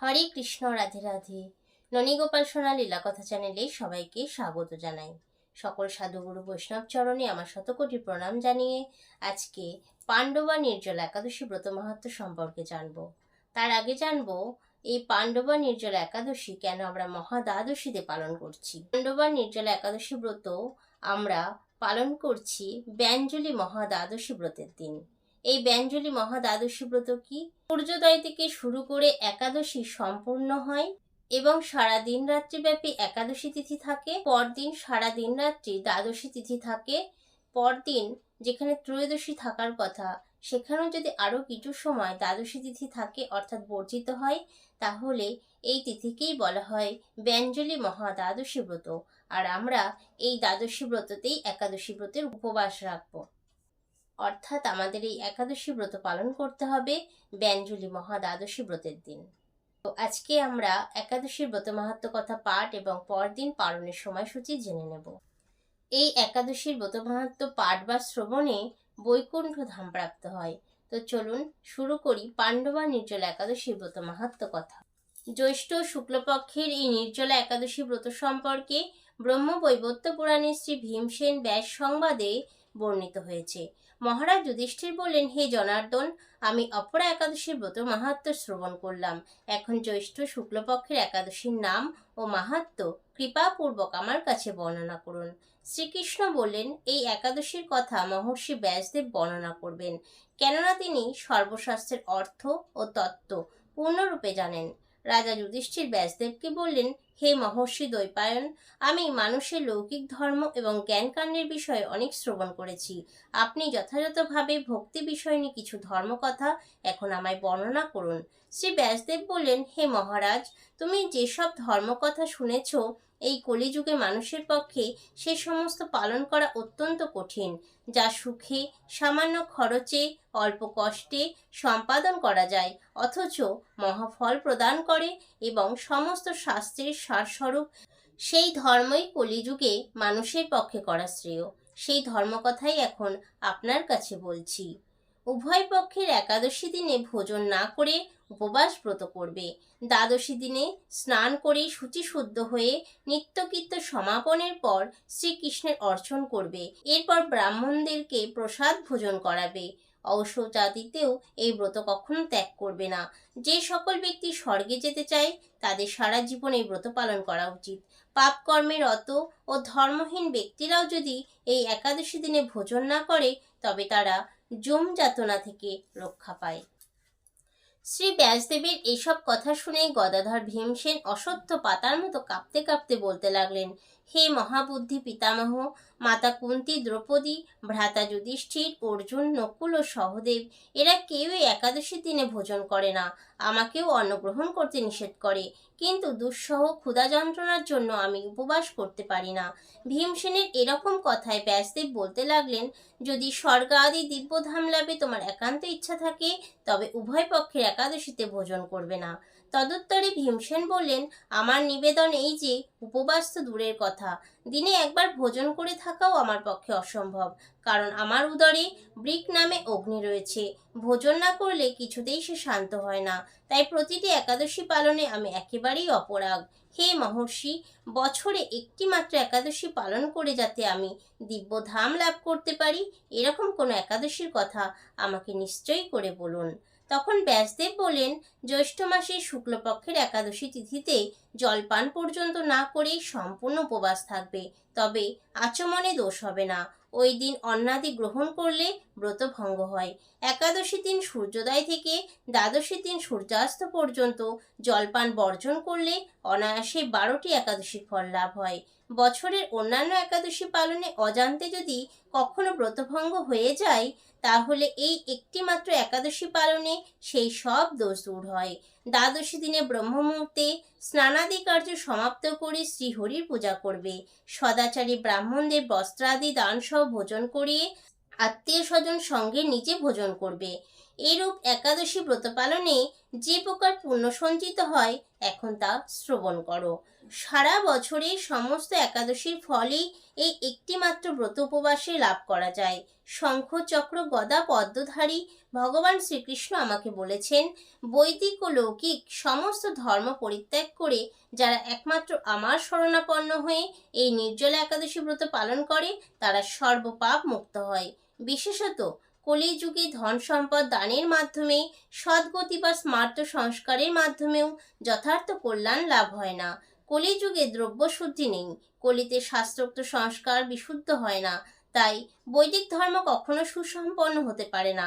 হরে কৃষ্ণ, রাধে রাধে। ননীগোপাল সোনা লীলা কথা চ্যানেলে সবাইকে স্বাগত জানাই। সকল সাধুগুরু বৈষ্ণব চরণে আমার শতকোটি প্রণাম জানিয়ে আজকে পাণ্ডবা নির্জলা একাদশী ব্রত মাহাত্ম সম্পর্কে জানব। তার আগে জানব, এই পাণ্ডবা নির্জলা একাদশী কেন আমরা মহাদ্বাদশীতে পালন করছি? পাণ্ডবা নির্জলা একাদশী ব্রত আমরা পালন করছি ব্যঞ্জলি মহাদ্বাদশী ব্রতের দিন। এই ব্যঞ্জলি মহাদ্বাদশী ব্রত কি? সূর্যোদয় থেকে শুরু করে একাদশী সম্পূর্ণ হয় এবং সারা দিন রাত্রি ব্যাপী একাদশী তিথি থাকে। পরদিন সারা দিন রাত্রি দ্বাদশী তিথি থাকে। পরদিন যেখানে ত্রয়োদশী থাকার কথা, সেখানেও যদি আরও কিছু সময় দ্বাদশী তিথি থাকে অর্থাৎ বর্জিত হয়, তাহলে এই তিথিকেই বলা হয় ব্যঞ্জলি মহা দ্বাদশী ব্রত। আর আমরা এই দ্বাদশী ব্রততেই একাদশী ব্রতের উপবাস রাখব। অর্থাৎ আমাদের এই একাদশী ব্রত পালন করতে হবে ব্যঞ্জলি মহা দ্বাদশী ব্রতের দিন। তো আজকে আমরা একাদশীর ব্রত মাহাত্ম কথা পাঠ এবং পরদিন পালনের সময়সূচি জেনে নেব। এই একাদশীর ব্রত মাহাত্ম পাঠ বা শ্রবণে বৈকুণ্ঠ ধাম প্রাপ্ত হয়। তো চলুন শুরু করি পাণ্ডবা নির্জলা একাদশীর ব্রত মাহাত্ম কথা। জ্যৈষ্ঠ শুক্লপক্ষের এই নির্জলা একাদশী ব্রত সম্পর্কে ব্রহ্ম বৈবত্য পুরাণে শ্রী ভীমসেন ব্যাস সংবাদে বর্ণিত হয়েছে। মহারাজ যুধিষ্ঠির বললেন, হে জনার্দন, আমি অপরা একাদশীর ব্রত মাহাত্ম শ্রবণ করলাম। এখন জ্যৈষ্ঠ শুক্লপক্ষের একাদশীর নাম ও মাহাত্ম কৃপাপূর্বক আমার কাছে বর্ণনা করুন। শ্রীকৃষ্ণ বললেন, এই একাদশীর কথা মহর্ষি ব্যাসদেব বর্ণনা করবেন। কেননা তিনি সর্বশাস্ত্রের অর্থ ও তত্ত্ব পূর্ণরূপে জানেন। রাজা যুধিষ্ঠির ব্যাসদেবকে বললেন হে মহর্ষি দৈপায়ন আমি মানুষের লৌকিক ধর্ম এবং জ্ঞানকাণ্ডের বিষয়ে অনেক শ্রবণ করেছি। আপনি যথাযথভাবে ভক্তি বিষয় নিয়ে কিছু ধর্মকথা এখন আমায় বর্ণনা করুন। শ্রী ব্যাসদেব বললেন, হে মহারাজ, তুমি যেসব ধর্মকথা শুনেছ এই কলিযুগে মানুষের পক্ষে সে সমস্ত পালন করা অত্যন্ত কঠিন, যা সুখে, সামান্য খরচে, অল্প কষ্টে সম্পাদন করা যায়, অথচ মহাফল প্রদান করে এবং সমস্ত শাস্ত্রের সারস্বরূপ সেই ধর্মই কলিযুগে মানুষের পক্ষে করা শ্রেয়। সেই ধর্মকথাই এখন আপনার কাছে বলছি। উভয় পক্ষের একাদশী দিনে ভোজন না করে উপবাস ব্রত করবে। দ্বাদশী দিনে স্নান করে শুচিশুদ্ধ হয়ে নিত্যকীর্ত সমাপনের পর শ্রীকৃষ্ণের অর্চন করবে। এরপর ব্রাহ্মণদেরকে প্রসাদ ভোজন করাবে। ঔষধাদিতেও এই ব্রত কখনো ত্যাগ করবে না। যে সকল ব্যক্তি স্বর্গে যেতে চায়, তাদের সারা জীবন এই ব্রত পালন করা উচিত। পাপ কর্মে রত ও ধর্মহীন ব্যক্তিরাও যদি এই একাদশী দিনে ভোজন না করে, তবে তারা জম যাতনা থেকে রক্ষা পায়। শ্রী ব্যাসদেবের এসব কথা শুনে গদাধর ভীমসেন অসত্য পাতার মতো কাঁপতে কাঁপতে বলতে লাগলেন হে মহাবুদ্ধি পিতামহ, মাতা কুন্তি দ্রৌপদী, ভ্রাতা যুধিষ্ঠির, অর্জুন, নকুল ও সহদেব, এরা কেউই একাদশীর দিনে ভোজন করে না। আমাকেও অন্নগ্রহণ করতে নিষেধ করে। কিন্তু দুঃসহ, ক্ষুধা যন্ত্রণার জন্য আমি উপবাস করতে পারি না। ভীমসেনের এরকম কথায় ব্যাসদেব বলতে লাগলেন, যদি স্বর্গ আদি দিব্যধাম লাভে তোমার একান্ত ইচ্ছা থাকে, তবে উভয় পক্ষের একাদশীতে ভোজন করবে না। তদুত্তরে ভীমসেন বললেন, আমার নিবেদন এই যে, উপবাস তো দূরের কথা। দিনে একবার ভোজন করে থাকাও আমার পক্ষে অসম্ভব, কারণ আমার উদরে ব্রিক নামে অগ্নি রয়েছে। ভোজন না করলে কিছুতেই সে শান্ত হয় না। তাই প্রতিটি একাদশী পালনে আমি একেবারেই অপরাগ। হে মহর্ষি, বছরে একটি মাত্র একাদশী পালন করে যাতে আমি দিব্য ধাম লাভ করতে পারি, এরকম কোনো একাদশীর কথা আমাকে নিশ্চয়ই করে বলুন। তখন ব্যাসদেব বলেন, জ্যৈষ্ঠ মাসে শুক্লপক্ষের একাদশী তিথিতে জলপান পর্যন্ত না করেই সম্পূর্ণ উপবাস থাকবে, তবে আচমনে দোষ হবে না। ওই দিন অন্নাদি গ্রহণ করলে ব্রত ভঙ্গ হয়। একাদশী দিন সূর্যোদয় থেকে দ্বাদশী দিন সূর্যাস্ত পর্যন্ত জলপান বর্জন করলে অনায়াসে বারোটি একাদশীর ফল লাভ হয়। বছরের অন্যান্য একাদশী পালনে অজান্তে যদি কখনো ব্রতভঙ্গ হয়ে যায়, তাহলে এই একটি মাত্র একাদশী পালনে সেই সব দোষ দূর হয়। দ্বাদশী দিনে ব্রহ্মমুহূর্তে স্নানাদি কার্য সমাপ্ত করে শ্রীহরির পূজা করবে। সদাচারী ব্রাহ্মণদের বস্ত্রাদি দানসহ ভোজন করিয়ে আত্মীয় স্বজন সঙ্গে নিজে ভোজন করবে। এরূপ একাদশী ব্রত পালনে যে প্রকার পুণ্য সঞ্চিত হয়, এখন তা শ্রবণ করো। সারা বছরে সমস্ত একাদশীর ফলই এই একটিমাত্র ব্রত উপবাসে লাভ করা যায়। শঙ্খ চক্র গদা পদ্মধারী ভগবান শ্রীকৃষ্ণ আমাকে বলেছেন, বৈদিক ও লৌকিক সমস্ত ধর্ম পরিত্যাগ করে যারা একমাত্র আমার শরণাপন্ন হয়ে এই নির্জলা একাদশী ব্রত পালন করে, তারা সর্বপাপ মুক্ত হয়। বিশেষত কলিযুগে ধন সম্পদ দানের মাধ্যমে সদ্গতি বা স্মার্ত সংস্কারের মাধ্যমেও যথার্থ কল্যাণ লাভ হয় না। কলিযুগে দ্রব্য শুদ্ধি নেই, কলিতে শাস্ত্রোক্ত সংস্কার বিশুদ্ধ হয় না। তাই বৈদিক ধর্ম কখনো সুসম্পন্ন হতে পারে না।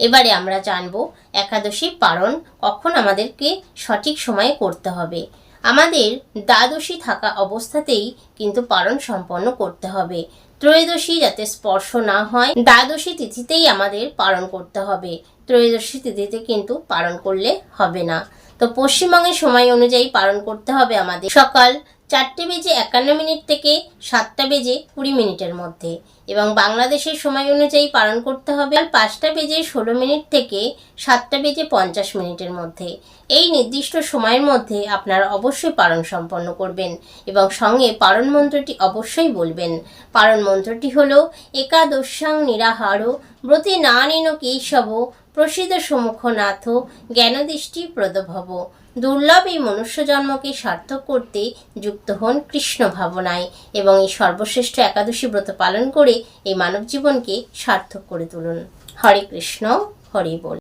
এবারে আমরা জানব একাদশী পালন কখন আমাদেরকে সঠিক সময়ে করতে হবে। আমাদের দ্বাদশী থাকা অবস্থাতেই কিন্তু পালন সম্পন্ন করতে হবে। ত্রয়োদশী যাতে স্পর্শ না হয়, দ্বাদশী তিথিতেই আমাদের পালন করতে হবে। ত্রয়োদশী তিথিতে কিন্তু পালন করলে হবে না। তো পশ্চিমবঙ্গের সময় অনুযায়ী পালন করতে হবে আমাদের। সকাল চারটে বেজে একান্ন মিনিট থেকে সাতটা বেজে কুড়ি মিনিটের মধ্যে এবং বাংলাদেশের সময় অনুযায়ী পালন করতে হবে আর পাঁচটা বেজে ষোলো মিনিট থেকে সাতটা বেজে পঞ্চাশ মিনিটের মধ্যে। এই নির্দিষ্ট সময়ের মধ্যে আপনারা অবশ্যই পালন সম্পন্ন করবেন এবং সঙ্গে পালন মন্ত্রটি অবশ্যই বলবেন। পালন মন্ত্রটি হলো, একাদশাং নিরাহার, ব্রতে না নেন কেশব প্রসিদ্ধ সমুখ নাথ জ্ঞানদৃষ্টি প্রদভব। দুর্লভ এই মনুষ্য জন্মকে সার্থক করতে যুক্ত হন কৃষ্ণ ভাবনায় এবং এই সর্বশ্রেষ্ঠ একাদশী ব্রত পালন করে এই মানব জীবনকে সার্থক করে তুলুন। হরে কৃষ্ণ, হরে বল।